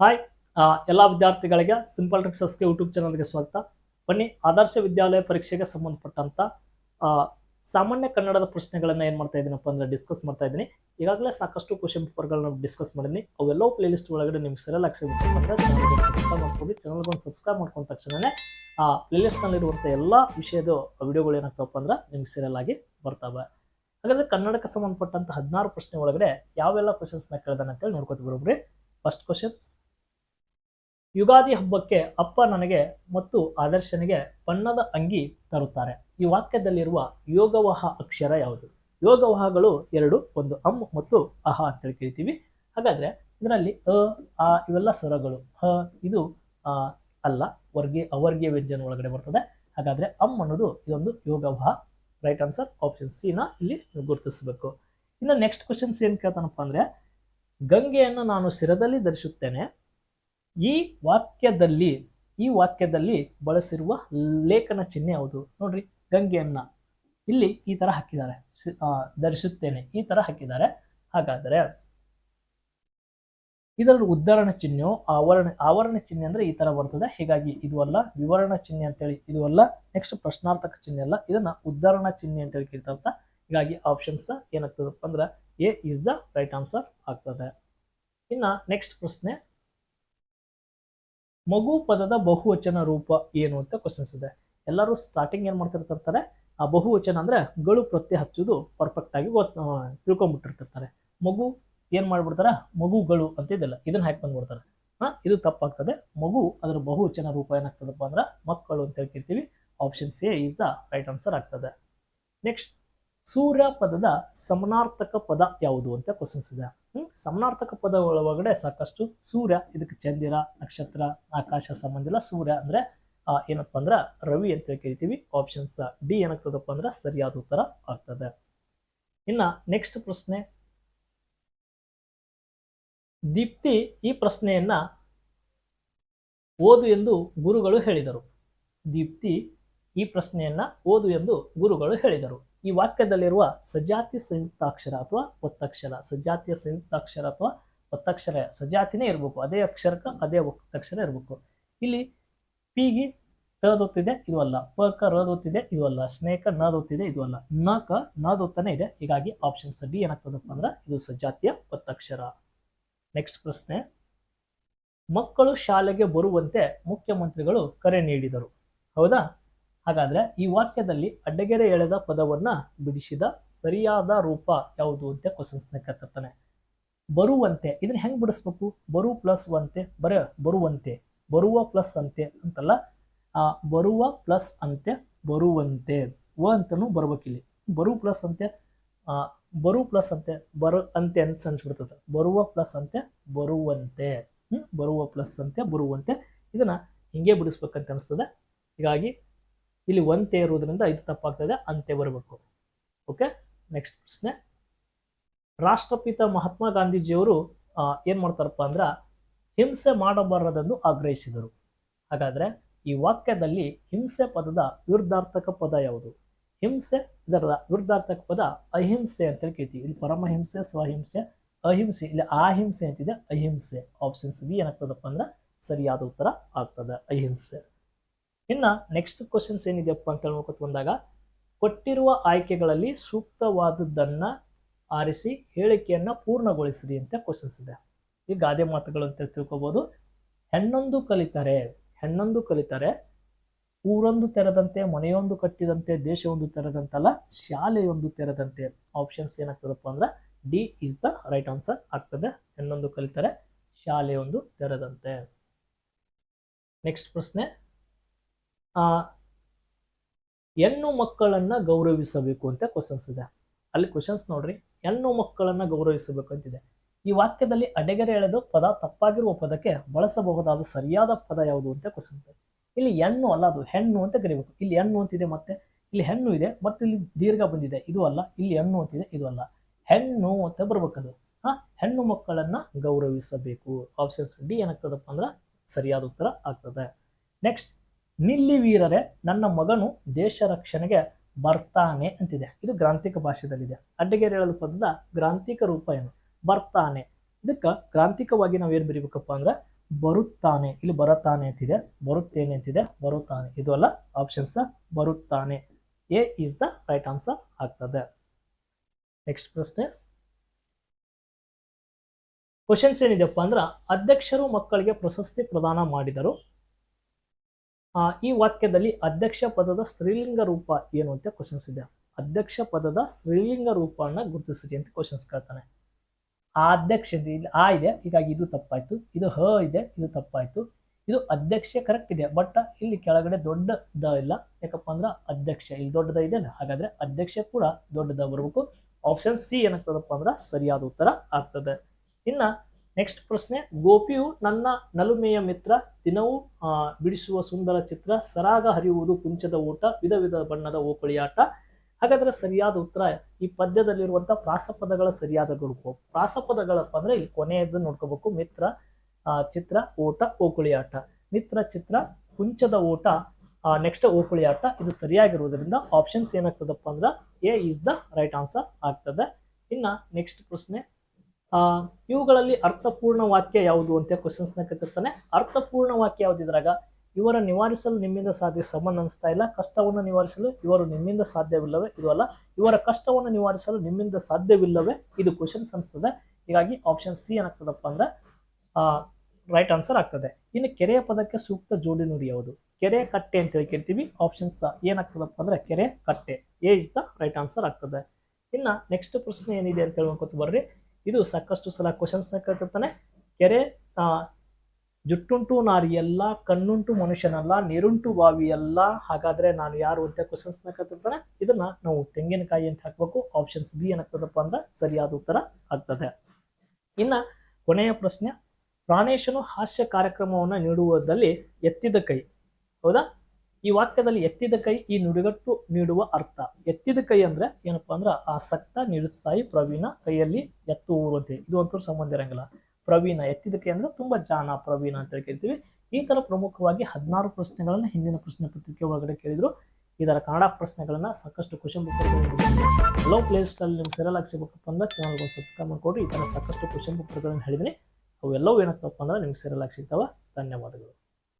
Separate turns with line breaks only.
Hi ಎಲ್ಲ ವಿದ್ಯಾರ್ಥಿಗಳಿಗೆ simple ಟ್ರಿಕ್ಸಸ್ಗೆ YouTube ಚಾನಲ್ಗೆ ಸ್ವಾಗತ. ಬನ್ನಿ, ಆದರ್ಶ ವಿದ್ಯಾಲಯ ಪರೀಕ್ಷೆಗೆ ಸಂಬಂಧಪಟ್ಟಂಥ ಸಾಮಾನ್ಯ ಕನ್ನಡದ ಪ್ರಶ್ನೆಗಳನ್ನ ಏನು ಮಾಡ್ತಾ ಇದ್ದೀನಪ್ಪ ಅಂದ್ರೆ ಡಿಸ್ಕಸ್ ಮಾಡ್ತಾ ಇದ್ದೀನಿ ಈಗಾಗಲೇ ಸಾಕಷ್ಟು ಕ್ವಶನ್ ಪೇಪರ್ಗಳನ್ನ ಡಿಸ್ಕಸ್ ಮಾಡಿದ್ದೀನಿ ಅವೆಲ್ಲೋ ಪ್ಲೇ ಲಿಸ್ಟ್ ಒಳಗಡೆ ನಿಮ್ಗೆ ಸರಿಯಲ್ ಸಿಗುತ್ತೆ. ಮಾತ್ರ ಚಾನಲ್ಗೆ ಸಬ್ಸ್ಕ್ರೈಬ್ ಮಾಡ್ಕೊಳ್ಳಿ ಚಾನಲ್ಗೆ ಒಂದು ಸಬ್ಸ್ಕ್ರೈಬ್ ಮಾಡ್ಕೊಂಡ ತಕ್ಷಣನೇ, ಆ ಪ್ಲೇ ಲಿಸ್ಟ್ನಲ್ಲಿರುವಂಥ ಎಲ್ಲ ವಿಷಯದ ವಿಡಿಯೋಗಳು ಏನಾಗ್ತವಪ್ಪ ಅಂದ್ರೆ ನಿಮ್ಗೆ ಸೀರಿಯಲ್ ಆಗಿ ಬರ್ತವೆ. ಹಾಗಾದ್ರೆ ಕನ್ನಡಕ್ಕೆ ಸಂಬಂಧಪಟ್ಟಂತ ಹದಿನಾರು ಪ್ರಶ್ನೆ ಒಳಗಡೆ ಯಾವೆಲ್ಲ ಕ್ವಶನ್ಸ್ನ ಕೇಳ್ದಾನೆ ಅಂತೇಳಿ ನೋಡ್ಕೊತೀವಿ ಬರೋಬ್ರಿ. ಫಸ್ಟ್ ಕ್ವಶನ್ಸ್ ಯುಗಾದಿ ಹಬ್ಬಕ್ಕೆ ಅಪ್ಪ ನನಗೆ ಮತ್ತು ಆದರ್ಶನಿಗೆ ಬಣ್ಣದ ಅಂಗಿ ತರುತ್ತಾರೆ. ಈ ವಾಕ್ಯದಲ್ಲಿರುವ ಯೋಗವಹ ಅಕ್ಷರ ಯಾವುದು? ಯೋಗವಹಗಳು ಎರಡು, ಒಂದು ಅಮ್ ಮತ್ತು ಅಹ ಅಂತೇಳಿ ಕರಿತೀವಿ. ಹಾಗಾದರೆ ಇದರಲ್ಲಿ ಅ, ಆ ಇವೆಲ್ಲ ಸ್ವರಗಳು. ಹ ಇದು ಅಲ್ಲ ವರ್ಗೀಯ ಅವರ್ಗೀಯ ವ್ಯಂಜನ ಒಳಗಡೆ ಬರ್ತದೆ. ಹಾಗಾದರೆ ಅಮ್ ಅನ್ನೋದು ಇದೊಂದು ಯೋಗವಹ. ರೈಟ್ ಆನ್ಸರ್ ಆಪ್ಷನ್ ಸಿನ ಇಲ್ಲಿ ಗುರುತಿಸಬೇಕು. ಇನ್ನು ನೆಕ್ಸ್ಟ್ ಕ್ವಶನ್ಸ್ ಏನು ಕೇಳ್ತಾನಪ್ಪ ಅಂದರೆ, ಗಂಗೆಯನ್ನು ನಾನು ಶಿರದಲ್ಲಿ ಧರಿಸುತ್ತೇನೆ. ಈ ವಾಕ್ಯದಲ್ಲಿ ಈ ವಾಕ್ಯದಲ್ಲಿ ಬಳಸಿರುವ ಲೇಖನ ಚಿಹ್ನೆ ಯಾವುದು? ನೋಡ್ರಿ, ಗಂಗೆಯನ್ನ ಇಲ್ಲಿ ಈ ತರ ಹಾಕಿದ್ದಾರೆ. ಧರಿಸುತ್ತೇನೆ, ಈ ತರ ಹಾಕಿದ್ದಾರೆ. ಹಾಗಾದರೆ ಇದರ ಉದ್ಧರಣ ಚಿಹ್ನೆಯು ಆವರಣ ಆವರಣ ಚಿಹ್ನೆ ಅಂದ್ರೆ ಈ ತರ ಬರ್ತದೆ. ಹೀಗಾಗಿ ಇದು ಅಲ್ಲ ವಿವರಣ ಚಿಹ್ನೆ ಅಂತೇಳಿ, ಇದು ಅಲ್ಲ ನೆಕ್ಸ್ಟ್ ಪ್ರಶ್ನಾರ್ಥಕ ಚಿಹ್ನೆ ಅಲ್ಲ, ಇದನ್ನ ಉದ್ಧರಣ ಚಿಹ್ನೆ ಅಂತೇಳಿ ಕರಿತಾರಂತ. ಹೀಗಾಗಿ ಆಪ್ಷನ್ಸ್ ಏನಾಗ್ತದಪ್ಪ ಅಂದ್ರೆ A is the right answer ಆಗ್ತದೆ. ಇನ್ನ ನೆಕ್ಸ್ಟ್ ಪ್ರಶ್ನೆ ಮಗು ಪದದ ಬಹುವಚನ ರೂಪ ಏನು ಅಂತ ಕ್ವಶನ್ಸ್ ಇದೆ. ಎಲ್ಲರೂ ಸ್ಟಾರ್ಟಿಂಗ್ ಏನು ಮಾಡ್ತಿರ್ತಿರ್ತಾರೆ? ಆ ಬಹುವಚನ ಅಂದರೆ ಗಳು ಪ್ರತ್ಯ ಹಚ್ಚೋದು ಪರ್ಫೆಕ್ಟ್ ಆಗಿ ಗೊತ್ ಆ, ಮಗು ಏನು ಮಾಡ್ಬಿಡ್ತಾರೆ? ಮಗುಗಳು ಅಂತ ಇದೆಲ್ಲ. ಇದನ್ನು ಹಾಕಿ ಬಂದ್ಬಿಡ್ತಾರೆ. ಹಾಂ ಇದು ತಪ್ಪಾಗ್ತದೆ. ಮಗು ಅದರ ಬಹುವಚನ ರೂಪ ಏನಾಗ್ತದಪ್ಪ ಅಂದ್ರೆ ಮಕ್ಕಳು ಅಂತ ಹೇಳ್ತಿರ್ತೀವಿ. Option A is the right answer ಆಗ್ತದೆ. ನೆಕ್ಸ್ಟ್ ಸೂರ್ಯ ಪದದ ಸಮನಾರ್ಥಕ ಪದ ಯಾವುದು ಅಂತ ಕ್ವಶನ್ಸ್ ಇದೆ. ಹ್ಮ್, ಸಮನಾರ್ಥಕ ಪದ ಒಳಗಡೆ ಸಾಕಷ್ಟು ಸೂರ್ಯ, ಇದಕ್ಕೆ ಚಂದಿರ, ನಕ್ಷತ್ರ, ಆಕಾಶ ಸಂಬಂಧ ಇಲ್ಲ ಸೂರ್ಯ ಅಂದ್ರೆ ಏನಪ್ಪಾ ಅಂದ್ರೆ ರವಿ ಅಂತ ಕರಿತೀವಿ ಆಪ್ಷನ್ಸ್ ಡಿ ಏನಾಗ್ತದಪ್ಪ ಅಂದ್ರೆ ಸರಿಯಾದ ಉತ್ತರ ಆಗ್ತದೆ. ಇನ್ನ ನೆಕ್ಸ್ಟ್ ಪ್ರಶ್ನೆ. ದೀಪ್ತಿ ಈ ಪ್ರಶ್ನೆಯನ್ನ ಓದು ಎಂದು ಗುರುಗಳು ಹೇಳಿದರು. ದೀಪ್ತಿ ಈ ಪ್ರಶ್ನೆಯನ್ನ ಓದು ಎಂದು ಗುರುಗಳು ಹೇಳಿದರು. ಈ ವಾಕ್ಯದಲ್ಲಿರುವ ಸಜಾತಿ ಸಂಯುಕ್ತಾಕ್ಷರ ಅಥವಾ ಒತ್ತಕ್ಷರ ಸಜಾತಿಯ ಸಂಯುಕ್ತಾಕ್ಷರ ಅಥವಾ ಒತ್ತಕ್ಷರ, ಸಜಾತಿನೇ ಇರಬೇಕು. ಅದೇ ಅಕ್ಷರಕ್ಕೆ ಅದೇ ಒತ್ತಕ್ಷರ ಇರಬೇಕು. ಇಲ್ಲಿ ಪಿಗೆ ತದೊತ್ತಿದೆ ಇದು ಅಲ್ಲ. ಪ ಕ ರದೊತ್ತಿದೆ ಇದು ಅಲ್ಲ. ಸ್ನೇಕ ನದೊತ್ತಿದೆ ಇದು ಅಲ್ಲ. ನ ಕ ಇದೆ. ಹೀಗಾಗಿ ಆಪ್ಷನ್ಸ್ ಡಿ ಏನಾಗ್ತದಪ್ಪ ಅಂದ್ರೆ ಇದು ಸಜಾತಿಯ ಒತ್ತಕ್ಷರ. ನೆಕ್ಸ್ಟ್ ಪ್ರಶ್ನೆ. ಮಕ್ಕಳು ಶಾಲೆಗೆ ಬರುವಂತೆ ಮುಖ್ಯಮಂತ್ರಿಗಳು ಕರೆ ನೀಡಿದರು. ಹೌದಾ? ಹಾಗಾದ್ರೆ ಈ ವಾಕ್ಯದಲ್ಲಿ ಅಡ್ಡಗೆರೆ ಎಳೆದ ಪದವನ್ನ ಬಿಡಿಸಿದ ಸರಿಯಾದ ರೂಪ ಯಾವುದು ಅಂತ ಕ್ವಶನ್ಸ್ ಕತ್ತಿರ್ತಾನೆ ಬರುವಂತೆ, ಇದನ್ನ ಹೆಂಗ್ ಬಿಡಿಸ್ಬೇಕು? ಬರು ಪ್ಲಸ್ ಅಂತೆ ಬರ ಬರುವಂತೆ, ಬರುವ ಪ್ಲಸ್ ಅಂತೆ ಅಂತಲ್ಲ ಬರುವ ಪ್ಲಸ್ ಅಂತೆ, ಬರುವಂತೆ, ವ ಅಂತನೂ ಬರ್ಬೇಕಿಲ್ಲಿ ಬರು ಪ್ಲಸ್ ಅಂತೆ ಬರು ಪ್ಲಸ್ ಅಂತೆ, ಬರು ಅಂತೆ ಅಂತ ಅನ್ಸ್ಬಿಡ್ತದೆ ಬರುವ ಪ್ಲಸ್ ಅಂತೆ, ಬರುವಂತೆ, ಹ್ಮ್, ಬರುವ ಪ್ಲಸ್ ಅಂತೆ, ಬರುವಂತೆ, ಇದನ್ನ ಹಿಂಗೆ ಬಿಡಿಸ್ಬೇಕಂತ ಅನಿಸ್ತದೆ. ಹೀಗಾಗಿ ಇಲ್ಲಿ ಒಂತೆ ಇರುವುದರಿಂದ ಇದು ತಪ್ಪಾಗ್ತದೆ ಅಂತೆ ಬರಬೇಕು ಓಕೆ ನೆಕ್ಸ್ಟ್ ಪ್ರಶ್ನೆ. ರಾಷ್ಟ್ರಪಿತ ಮಹಾತ್ಮ ಗಾಂಧೀಜಿಯವರು ಏನು ಮಾಡ್ತಾರಪ್ಪ ಅಂದ್ರೆ ಹಿಂಸೆ ಮಾಡಬಾರದೆಂದು ಆಗ್ರಹಿಸಿದರು. ಹಾಗಾದರೆ ಈ ವಾಕ್ಯದಲ್ಲಿ ಹಿಂಸೆ ಪದದ ವಿರುದ್ಧಾರ್ಥಕ ಪದ ಯಾವುದು? ಹಿಂಸೆ, ಇದರ ವಿರುದ್ಧಾರ್ಥಕ ಪದ ಅಹಿಂಸೆ ಅಂತ ಕೇಳ್ತೀವಿ ಇಲ್ಲಿ ಪರಮಹಿಂಸೆ, ಸ್ವಹಿಂಸೆ, ಅಹಿಂಸೆ, ಇಲ್ಲಿ ಅಹಿಂಸೆ ಅಂತಿದೆ, ಅಹಿಂಸೆ. ಆಪ್ಷನ್ಸ್ ಬಿ ಏನಾಗ್ತದಪ್ಪ ಅಂದ್ರೆ ಸರಿಯಾದ ಉತ್ತರ ಆಗ್ತದೆ, ಅಹಿಂಸೆ. ಇನ್ನ ನೆಕ್ಸ್ಟ್ ಕ್ವಶನ್ಸ್ ಏನಿದೆಯಪ್ಪ ಅಂತ ಹೇಳ್ಬೇಕು ಬಂದಾಗ, ಕೊಟ್ಟಿರುವ ಆಯ್ಕೆಗಳಲ್ಲಿ ಸೂಕ್ತವಾದದ್ದನ್ನ ಆರಿಸಿ, ಹೇಳಿಕೆಯನ್ನ ಪೂರ್ಣಗೊಳಿಸಿರಿ ಅಂತ ಕ್ವಶನ್ಸ್ ಇದೆ. ಈ ಗಾದೆ ಮಾತುಗಳು ಅಂತ ತಿಳ್ಕೊಬೋದು. ಹೆಣ್ಣೊಂದು ಕಲಿತಾರೆ ಹೆಣ್ಣೊಂದು ಕಲಿತಾರೆ, ಊರೊಂದು ತೆರೆದಂತೆ, ಮನೆಯೊಂದು ಕಟ್ಟಿದಂತೆ, ದೇಶವೊಂದು ತೆರೆದಂತಲ್ಲ, ಶಾಲೆಯೊಂದು ತೆರೆದಂತೆ. ಆಪ್ಷನ್ಸ್ ಏನಾಗ್ತದಪ್ಪ ಅಂದ್ರೆ D is the right answer ಆಗ್ತದೆ. ಹೆಣ್ಣೊಂದು ಕಲಿತಾರೆ, ಶಾಲೆಯೊಂದು ತೆರೆದಂತೆ. ನೆಕ್ಸ್ಟ್ ಪ್ರಶ್ನೆ. ಹೆಣ್ಣು ಮಕ್ಕಳನ್ನ ಗೌರವಿಸಬೇಕು ಅಂತ ಕ್ವಶನ್ಸ್ ಇದೆ. ಅಲ್ಲಿ ಕ್ವಶನ್ಸ್ ನೋಡ್ರಿ. ಹೆಣ್ಣು ಮಕ್ಕಳನ್ನ ಗೌರವಿಸಬೇಕು ಅಂತಿದೆ. ಈ ವಾಕ್ಯದಲ್ಲಿ ಅಡೆಗೆರೆ ಎಳೆದು ಪದ ತಪ್ಪಾಗಿರುವ ಪದಕ್ಕೆ ಬಳಸಬಹುದಾದ ಸರಿಯಾದ ಪದ ಯಾವುದು ಅಂತ ಕ್ವಶನ್ ಇದೆ. ಇಲ್ಲಿ ಹೆಣ್ಣು ಅಲ್ಲ ಅದು, ಹೆಣ್ಣು ಅಂತ ಕರಿಬೇಕು. ಇಲ್ಲಿ ಹೆಣ್ಣು ಅಂತಿದೆ ಮತ್ತೆ. ಇಲ್ಲಿ ಹೆಣ್ಣು ಇದೆ, ಮತ್ತೆ ಇಲ್ಲಿ ದೀರ್ಘ ಬಂದಿದೆ. ಇದು ಅಲ್ಲ, ಇಲ್ಲಿ ಹೆಣ್ಣು ಅಂತಿದೆ, ಇದು ಅಲ್ಲ. ಹೆಣ್ಣು ಅಂತ ಬರ್ಬೇಕದು. ಹಾ? ಹೆಣ್ಣು ಮಕ್ಕಳನ್ನ ಗೌರವಿಸಬೇಕು. ಆಪ್ಷನ್ ಡಿ ಏನಾಗ್ತದಪ್ಪ ಅಂದ್ರೆ ಸರಿಯಾದ ಉತ್ತರ ಆಗ್ತದೆ. ನೆಕ್ಸ್ಟ್ ನಿಲ್ಲಿ ವೀರರೇ, ನನ್ನ ಮಗನು ದೇಶ ರಕ್ಷಣೆಗೆ ಬರ್ತಾನೆ ಅಂತಿದೆ. ಇದು ಗ್ರಾಂಥಿಕ ಭಾಷೆದಲ್ಲಿದೆ ಅಡ್ಡಗೆರೆ ಹೇಳಲು ಪದದ ಗ್ರಾಂಥಿಕ ರೂಪ ಏನು? ಬರ್ತಾನೆ. ಇದಕ್ಕೆ ಗ್ರಾಂಥಿಕವಾಗಿ ನಾವು ಏನು ಬರೀಬೇಕಪ್ಪ ಅಂದ್ರೆ, ಬರುತ್ತಾನೆ. ಇಲ್ಲಿ ಬರುತ್ತಾನೆ ಅಂತಿದೆ, ಬರುತ್ತೇನೆ ಅಂತಿದೆ, ಬರುತ್ತಾನೆ. ಇದು ಅಲ್ಲ ಆಪ್ಷನ್ಸ್ ಬರುತ್ತಾನೆ. A is the right answer ಆಗ್ತದೆ. ನೆಕ್ಸ್ಟ್ ಪ್ರಶ್ನೆ. ಕ್ವಶನ್ಸ್ ಏನಿದೆಪ್ಪ ಅಂದ್ರೆ, ಅಧ್ಯಕ್ಷರು ಮಕ್ಕಳಿಗೆ ಪ್ರಶಸ್ತಿ ಪ್ರದಾನ ಮಾಡಿದರು. ಈ ವಾಕ್ಯದಲ್ಲಿ ಅಧ್ಯಕ್ಷ ಪದದ ಸ್ತ್ರೀಲಿಂಗ ರೂಪ ಏನು ಅಂತ ಕ್ವಶನ್ಸ್ ಇದೆ. ಅಧ್ಯಕ್ಷ ಪದದ ಸ್ತ್ರೀಲಿಂಗ ರೂಪವನ್ನು ಗುರುತಿಸಿರಿ ಅಂತ ಕ್ವಶನ್ಸ್ ಕೇಳ್ತಾನೆ. ಆ ಅಧ್ಯಕ್ಷ ಇಲ್ಲಿ ಆ ಇದೆ, ಹೀಗಾಗಿ ಇದು ತಪ್ಪಾಯಿತು. ಇದು ಹ ಇದೆ, ಇದು ತಪ್ಪಾಯ್ತು. ಇದು ಅಧ್ಯಕ್ಷ ಕರೆಕ್ಟ್ ಇದೆ ಬಟ್ ಇಲ್ಲಿ ಕೆಳಗಡೆ ದೊಡ್ಡ ದ ಇಲ್ಲ. ಯಾಕಪ್ಪ ಅಂದ್ರೆ ಅಧ್ಯಕ್ಷ, ಇಲ್ಲಿ ದೊಡ್ಡದ ಇದೆ ಅಲ್ಲ. ಹಾಗಾದ್ರೆ ಅಧ್ಯಕ್ಷ ಕೂಡ ದೊಡ್ಡದ ಬರಬೇಕು. ಆಪ್ಷನ್ ಸಿ ಏನಾಗ್ತದಪ್ಪ ಅಂದ್ರೆ ಸರಿಯಾದ ಉತ್ತರ ಆಗ್ತದೆ. ಇನ್ನ ನೆಕ್ಸ್ಟ್ ಪ್ರಶ್ನೆ, ಗೋಪಿಯು ನನ್ನ ನಲುಮೆಯ ಮಿತ್ರ, ದಿನವೂ ಬಿಡಿಸುವ ಸುಂದರ ಚಿತ್ರ, ಸರಾಗ ಹರಿಯುವುದು ಕುಂಚದ ಊಟ ವಿಧ ವಿಧ ಬಣ್ಣದ ಓಕಳಿಯಾಟ ಹಾಗಾದ್ರೆ ಸರಿಯಾದ ಉತ್ತರ, ಈ ಪದ್ಯದಲ್ಲಿರುವಂಥ ಪ್ರಾಸಪದಗಳ ಸರಿಯಾದ ಗುರುಪು ಪ್ರಾಸಪದಗಳಪ್ಪ ಅಂದ್ರೆ ಇಲ್ಲಿ ಕೊನೆಯದ್ದು ನೋಡ್ಕೋಬೇಕು. ಮಿತ್ರ ಚಿತ್ರ, ಓಟ ಓಕುಳಿಯಾಟ ಮಿತ್ರ, ಚಿತ್ರ, ಕುಂಚದ ಓಟ ನೆಕ್ಸ್ಟ್ ಓಕುಳಿಯಾಟ ಇದು ಸರಿಯಾಗಿರುವುದರಿಂದ ಆಪ್ಷನ್ಸ್ ಏನಾಗ್ತದಪ್ಪ ಅಂದ್ರೆ A is the right answer ಆಗ್ತದೆ. ಇನ್ನ ನೆಕ್ಸ್ಟ್ ಪ್ರಶ್ನೆ ಇವುಗಳಲ್ಲಿ ಅರ್ಥಪೂರ್ಣ ವಾಕ್ಯ ಯಾವುದು ಅಂತ ಕ್ವಶನ್ಸ್ನ ಕೇಳ್ತಿರ್ತಾನೆ. ಅರ್ಥಪೂರ್ಣ ವಾಕ್ಯ ಯಾವುದಿದ್ರಾಗ ಇವರ ನಿವಾರಿಸಲು ನಿಮ್ಮಿಂದ ಸಾಧ್ಯ ಸಮನ್ ಅನಿಸ್ತಾ ಇಲ್ಲ. ಕಷ್ಟವನ್ನು ನಿವಾರಿಸಲು ಇವರು ನಿಮ್ಮಿಂದ ಸಾಧ್ಯವಿಲ್ಲವೇ? ಇದು ಅಲ್ಲ. ಇವರ ಕಷ್ಟವನ್ನು ನಿವಾರಿಸಲು ನಿಮ್ಮಿಂದ ಸಾಧ್ಯವಿಲ್ಲವೇ? ಇದು ಕ್ವಶನ್ಸ್ ಅನಿಸ್ತದೆ. ಹೀಗಾಗಿ ಆಪ್ಷನ್ ಸಿ ಏನಾಗ್ತದಪ್ಪ ಅಂದ್ರೆ ರೈಟ್ ಆನ್ಸರ್ ಆಗ್ತದೆ. ಇನ್ನು ಕೆರೆಯ ಪದಕ್ಕೆ ಸೂಕ್ತ ಜೋಡಿ ನುಡಿ ಯಾವುದು? ಕೆರೆ, ಕಟ್ಟೆ ಅಂತ ಹೇಳಿ ಕೇಳ್ತೀವಿ. ಆಪ್ಷನ್ಸ್ ಏನಾಗ್ತದಪ್ಪ ಅಂದ್ರೆ, ಕೆರೆ, ಕಟ್ಟೆ. A is the right answer ಆಗ್ತದೆ. ಇನ್ನ ನೆಕ್ಸ್ಟ್ ಪ್ರಶ್ನೆ ಏನಿದೆ ಅಂತ ಹೇಳ್ಕೊತ ಬರ್ರಿ. ಇದು ಸಾಕಷ್ಟು ಸಲ ಕ್ವಶನ್ಸ್ನ ಕೇಳ್ತಿರ್ತಾನೆ. ಕೆರೆ ಜುಟ್ಟುಂಟು ಜುಟ್ಟುಂಟು ನಾರಿಯಲ್ಲ ಕಣ್ಣುಂಟು ಮನುಷ್ಯನಲ್ಲ, ನೀರುಂಟು ಬಾವಿಯಲ್ಲ ಹಾಗಾದ್ರೆ ನಾನು ಯಾರು ಅಂತ ಕ್ವಶನ್ಸ್ನ ಕೇಳ್ತಿರ್ತಾನೆ. ಇದನ್ನ ನಾವು ತೆಂಗಿನಕಾಯಿ ಅಂತ ಹಾಕ್ಬೇಕು. ಆಪ್ಷನ್ಸ್ ಬಿ ಏನಾಗ್ತದಪ್ಪ ಅಂದ್ರೆ ಸರಿಯಾದ ಉತ್ತರ ಆಗ್ತದೆ. ಇನ್ನ ಕೊನೆಯ ಪ್ರಶ್ನೆ, ಪ್ರಾಣೇಶನು ಹಾಸ್ಯ ಕಾರ್ಯಕ್ರಮವನ್ನು ನೀಡುವುದರಲ್ಲಿ ಎತ್ತಿದ ಕೈ. ಹೌದಾ? ಈ ವಾಕ್ಯದಲ್ಲಿ ಎತ್ತಿದ ಕೈ ಈ ನುಡಿಗಟ್ಟು ನೀಡುವ ಅರ್ಥ. ಎತ್ತಿದ ಕೈ ಅಂದ್ರೆ ಏನಪ್ಪಾ ಅಂದ್ರೆ ಆಸಕ್ತ ನಿರುತ್ಸಾಹಿ ಪ್ರವೀಣ ಕೈಯಲ್ಲಿ ಎತ್ತು ಊರುವಂತೆ ಇದು ಅಂತೂ ಸಂಬಂಧ ಇರಂಗಿಲ್ಲ. ಪ್ರವೀಣ, ಎತ್ತಿದ ಕೈ ಅಂದ್ರೆ ತುಂಬಾ ಜಾಣ ಪ್ರವೀಣ ಅಂತ ಕೇಳ್ತೀವಿ. ಈ ತರ ಪ್ರಮುಖವಾಗಿ ಹದಿನಾರು ಪ್ರಶ್ನೆಗಳನ್ನ ಹಿಂದಿನ ಪ್ರಶ್ನೆ ಪತ್ರಿಕೆ ಒಳಗಡೆ ಕೇಳಿದ್ರು. ಇದರ ಕನ್ನಡ ಪ್ರಶ್ನೆಗಳನ್ನ ಸಾಕಷ್ಟು ಕ್ವಶನ್ ಬುಕ್ ಹಲೋ ಪ್ಲೇ ಲಿಸ್ಟಲ್ಲಿ ನಿಮ್ಗೆ ಸೆರೆಲ್ ಹಾಕ್ಸಬೇಕಪ್ಪ ಅಂದ್ರೆ ಚಾನಲ್ ಒಂದು ಸಬ್ಸ್ಕ್ರೈಬ್ ಮಾಡ್ಕೊಡ್ರಿ. ಈ ಥರ ಸಾಕಷ್ಟು ಕ್ವಶನ್ ಬುಕ್ಗಳನ್ನು ಹೇಳಿದ್ದೀನಿ. ಅವೆಲ್ಲವೂ ಏನಪ್ಪ ಅಂದ್ರೆ ನಿಮ್ಗೆ ಸೆರೆಲ್ ಹಾಕ್ಸಿರ್ತಾವ. ಧನ್ಯವಾದಗಳು.